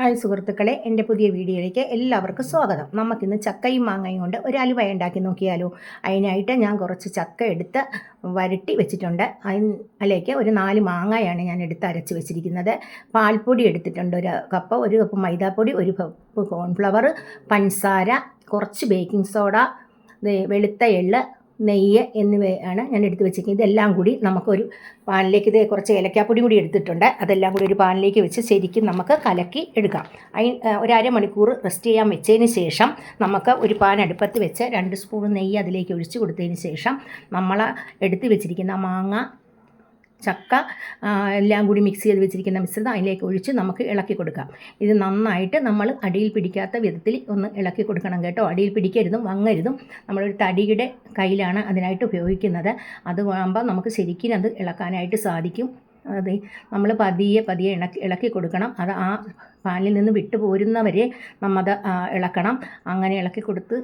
Hi സുഹൃത്തുക്കളെ എന്റെ പുതിയ വീഡിയോയിലേക്ക് എല്ലാവർക്കും സ്വാഗതം. നമുക്കിന്ന് ചക്കയും മാങ്ങയും കൊണ്ട് ഒരു അലുവ ഉണ്ടാക്കി നോക്കിയാലോ? അതിനായിട്ട് ഞാൻ കുറച്ച് ചക്ക എടുത്ത് വരട്ടി വെച്ചിട്ടുണ്ട്. അതിലേക്ക് ഒരു നാല് മാങ്ങയാണ് ഞാൻ എടുത്ത് അരച്ച് വെച്ചിരിക്കുന്നത്. പാൽപ്പൊടി എടുത്തിട്ടുണ്ട് ഒരു കപ്പ് ഒരു കപ്പ് മൈദാപ്പൊടി ഒരു കപ്പ് കോൺഫ്ലവർ പഞ്ചസാര കുറച്ച് ബേക്കിംഗ് സോഡ വെളുത്ത എള്ള് നെയ്യ് എന്നിവയാണ് ഞാൻ എടുത്ത് വെച്ചിരിക്കുന്നത്. ഇതെല്ലാം കൂടി നമുക്കൊരു പാനിലേക്ക് ഇത് കുറച്ച് ഏലക്കാപ്പൊടി കൂടി എടുത്തിട്ടുണ്ട്. അതെല്ലാം കൂടി ഒരു പാനിലേക്ക് വെച്ച് ശരിക്കും നമുക്ക് കലക്കി എടുക്കാം. അതിന് ഒരു അരമണിക്കൂർ റെസ്റ്റ് ചെയ്യാൻ വെച്ചതിന് ശേഷം നമുക്ക് ഒരു പാൻ അടുപ്പത്ത് വെച്ച് രണ്ട് സ്പൂൺ നെയ്യ് അതിലേക്ക് ഒഴിച്ച് കൊടുത്തതിന് ശേഷം നമ്മൾ എടുത്ത് വെച്ചിരിക്കുന്ന മാങ്ങ ചക്ക എല്ലാം കൂടി മിക്സ് ചെയ്ത് വെച്ചിരിക്കുന്ന മിശ്രിതം അതിലേക്ക് ഒഴിച്ച് നമുക്ക് ഇളക്കി കൊടുക്കാം. ഇത് നന്നായിട്ട് നമ്മൾ അടിയിൽ പിടിക്കാത്ത വിധത്തിൽ ഒന്ന് ഇളക്കി കൊടുക്കണം കേട്ടോ. അടിയിൽ പിടിക്കരുതും വങ്ങരുതും. നമ്മളൊരു തടിയുടെ കയ്യിലാണ് അതിനായിട്ട് ഉപയോഗിക്കുന്നത്. അത് ആകുമ്പോൾ നമുക്ക് ശരിക്കും അത് ഇളക്കാനായിട്ട് സാധിക്കും. അത് നമ്മൾ പതിയെ പതിയെ ഇളക്കി ഇളക്കി കൊടുക്കണം. അത് ആ പാലിൽ നിന്ന് വിട്ടു പോരുന്നവരെ നമ്മത് ഇളക്കണം. അങ്ങനെ ഇളക്കി കൊടുത്ത്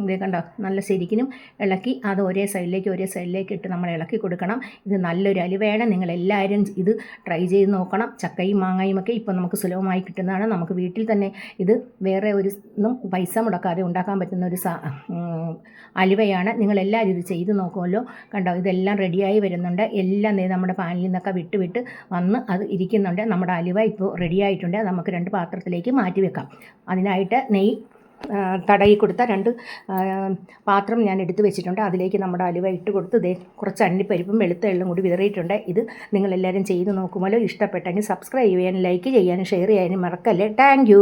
ഇതേ കണ്ടോ? നല്ല ശരിക്കും ഇളക്കി അത് ഒരേ സൈഡിലേക്ക് ഒരേ സൈഡിലേക്ക് ഇട്ട് നമ്മൾ ഇളക്കി കൊടുക്കണം. ഇത് നല്ലൊരു അലുവയാണ് നിങ്ങൾ എല്ലാവരും ഇത് ട്രൈ ചെയ്ത് നോക്കണം. ചക്കയും മാങ്ങയും ഒക്കെ ഇപ്പം നമുക്ക് സുലഭമായി കിട്ടുന്നതാണ്. നമുക്ക് വീട്ടിൽ തന്നെ ഇത് വേറെ ഒരു ഒന്നും പൈസ മുടക്കാതെ ഉണ്ടാക്കാൻ പറ്റുന്ന ഒരു അലുവയാണ്. നിങ്ങളെല്ലാവരും ഇത് ചെയ്ത് നോക്കുമല്ലോ. കണ്ടോ? ഇതെല്ലാം റെഡിയായി വരുന്നുണ്ട്. എല്ലാം നമ്മുടെ പാനിൽ നിന്നൊക്കെ വിട്ട് വിട്ട് വന്ന് അത് ഇരിക്കുന്നുണ്ട്. നമ്മുടെ അലിവ ഇപ്പോൾ റെഡിയായിട്ടുണ്ട് നമുക്ക് രണ്ട് പാത്രത്തിലേക്ക് മാറ്റി വെക്കാം. അതിനായിട്ട് നെയ്യ് തടയി കൊടുത്ത രണ്ട് പാത്രം ഞാൻ എടുത്തു വെച്ചിട്ടുണ്ട്. അതിലേക്ക് നമ്മുടെ അലുവ ഇട്ട് കൊടുത്ത് ദേ കുറച്ച് അണ്ടിപ്പരിപ്പും വെളുത്ത എള്ളും കൂടി വിതറിയിട്ടുണ്ട്. ഇത് നിങ്ങളെല്ലാവരും ചെയ്ത് നോക്കുമല്ലോ. ഇഷ്ടപ്പെട്ടെങ്കിൽ സബ്സ്ക്രൈബ് ചെയ്യാനും ലൈക്ക് ചെയ്യാനും ഷെയർ ചെയ്യാനും മറക്കല്ലേ. താങ്ക്